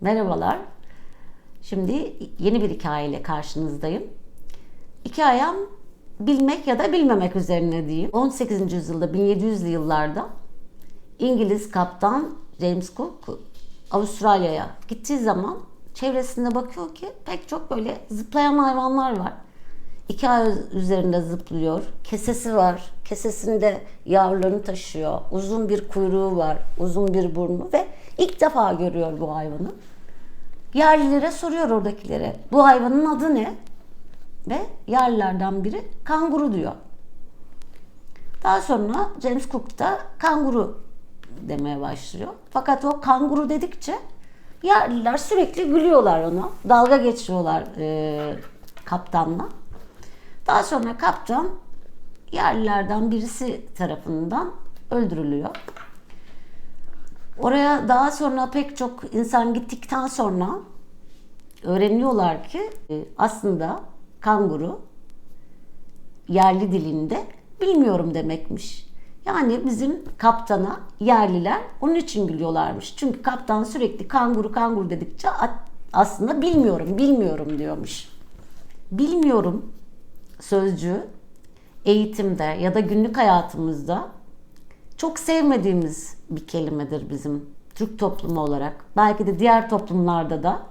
Merhabalar. Şimdi yeni bir hikayeyle karşınızdayım. Hikayem bilmek ya da bilmemek üzerine diyeyim. 18. yüzyılda 1700'lü yıllarda İngiliz kaptan James Cook Avustralya'ya gittiği zaman çevresinde bakıyor ki pek çok böyle zıplayan hayvanlar var. İki ay üzerinde zıplıyor. Kesesi var. Kesesinde yavrularını taşıyor. Uzun bir kuyruğu var. Uzun bir burnu ve ilk defa görüyor bu hayvanı. Yerlilere soruyor oradakilere. Bu hayvanın adı ne? Ve yerlilerden biri kanguru diyor. Daha sonra James Cook da kanguru demeye başlıyor. Fakat o kanguru dedikçe yerliler sürekli gülüyorlar ona. Dalga geçiyorlar e, kaptanla. Daha sonra kaptan yerlilerden birisi tarafından öldürülüyor. Oraya daha sonra pek çok insan gittikten sonra öğreniyorlar ki e, aslında kanguru yerli dilinde bilmiyorum demekmiş. Yani bizim kaptana yerliler onun için gülüyorlarmış. Çünkü kaptan sürekli kanguru kanguru dedikçe aslında bilmiyorum bilmiyorum diyormuş. Bilmiyorum sözcüğü eğitimde ya da günlük hayatımızda çok sevmediğimiz bir kelimedir bizim Türk toplumu olarak. Belki de diğer toplumlarda da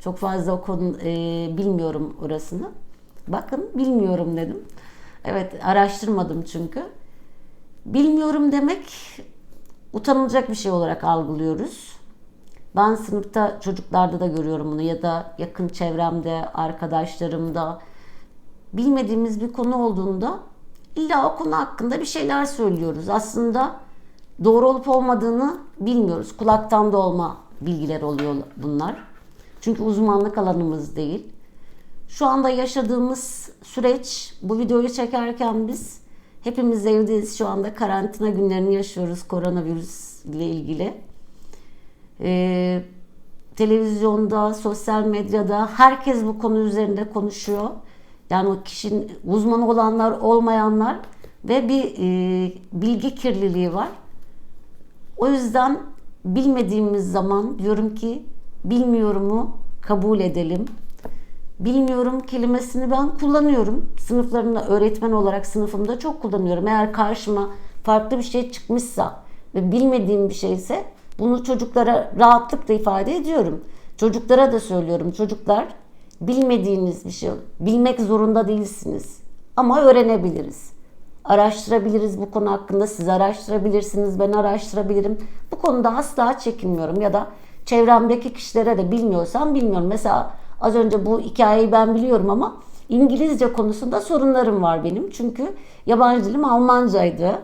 çok fazla o konu e, bilmiyorum orasını. Bakın bilmiyorum dedim. Evet araştırmadım çünkü. Bilmiyorum demek utanılacak bir şey olarak algılıyoruz. Ben sınıfta çocuklarda da görüyorum bunu ya da yakın çevremde, arkadaşlarımda bilmediğimiz bir konu olduğunda illa o konu hakkında bir şeyler söylüyoruz. Aslında doğru olup olmadığını bilmiyoruz. Kulaktan da olma bilgiler oluyor bunlar. Çünkü uzmanlık alanımız değil. Şu anda yaşadığımız süreç, bu videoyu çekerken biz hepimiz evdeyiz. Şu anda karantina günlerini yaşıyoruz koronavirüs ile ilgili. Ee, televizyonda, sosyal medyada herkes bu konu üzerinde konuşuyor. Yani o kişinin uzmanı olanlar, olmayanlar ve bir e, bilgi kirliliği var. O yüzden bilmediğimiz zaman diyorum ki bilmiyorumu kabul edelim. Bilmiyorum kelimesini ben kullanıyorum. Sınıflarımda öğretmen olarak sınıfımda çok kullanıyorum. Eğer karşıma farklı bir şey çıkmışsa ve bilmediğim bir şeyse bunu çocuklara rahatlıkla ifade ediyorum. Çocuklara da söylüyorum. Çocuklar bilmediğiniz bir şey bilmek zorunda değilsiniz. Ama öğrenebiliriz. Araştırabiliriz bu konu hakkında. Siz araştırabilirsiniz, ben araştırabilirim. Bu konuda asla çekinmiyorum ya da çevremdeki kişilere de bilmiyorsam bilmiyorum. Mesela az önce bu hikayeyi ben biliyorum ama İngilizce konusunda sorunlarım var benim. Çünkü yabancı dilim Almancaydı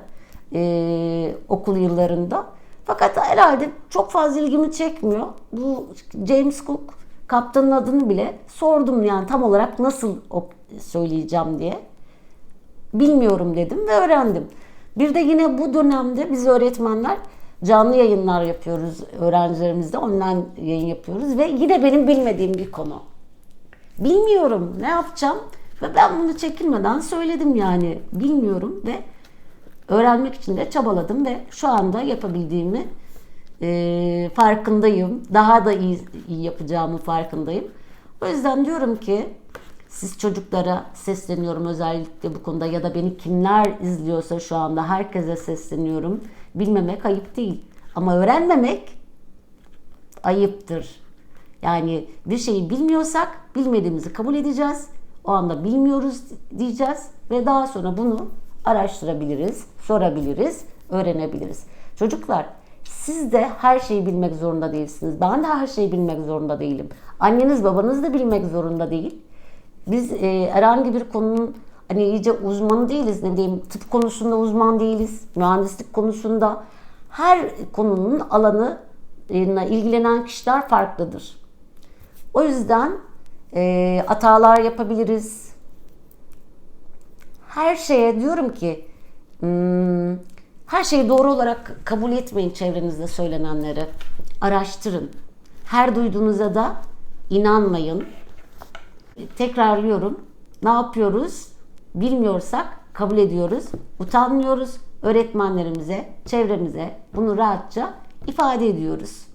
ee, okul yıllarında. Fakat herhalde çok fazla ilgimi çekmiyor. Bu James Cook kaptanın adını bile sordum yani tam olarak nasıl söyleyeceğim diye. Bilmiyorum dedim ve öğrendim. Bir de yine bu dönemde biz öğretmenler canlı yayınlar yapıyoruz öğrencilerimizle online yayın yapıyoruz ve yine benim bilmediğim bir konu. Bilmiyorum ne yapacağım ve ben bunu çekinmeden söyledim yani bilmiyorum ve öğrenmek için de çabaladım ve şu anda yapabildiğimi e, farkındayım. Daha da iyi, iyi yapacağımı farkındayım. O yüzden diyorum ki siz çocuklara sesleniyorum özellikle bu konuda ya da beni kimler izliyorsa şu anda herkese sesleniyorum. Bilmemek ayıp değil ama öğrenmemek ayıptır. Yani bir şeyi bilmiyorsak bilmediğimizi kabul edeceğiz. O anda bilmiyoruz diyeceğiz ve daha sonra bunu araştırabiliriz, sorabiliriz, öğrenebiliriz. Çocuklar siz de her şeyi bilmek zorunda değilsiniz. Ben de her şeyi bilmek zorunda değilim. Anneniz babanız da bilmek zorunda değil. Biz e, herhangi bir konunun hani iyice uzmanı değiliz. Ne diyeyim tıp konusunda uzman değiliz. Mühendislik konusunda her konunun alanı ilgilenen kişiler farklıdır. O yüzden e, hatalar yapabiliriz. Her şeye diyorum ki hmm, her şeyi doğru olarak kabul etmeyin çevrenizde söylenenleri. Araştırın. Her duyduğunuza da inanmayın. Tekrarlıyorum. Ne yapıyoruz? Bilmiyorsak kabul ediyoruz. Utanmıyoruz. Öğretmenlerimize, çevremize bunu rahatça ifade ediyoruz.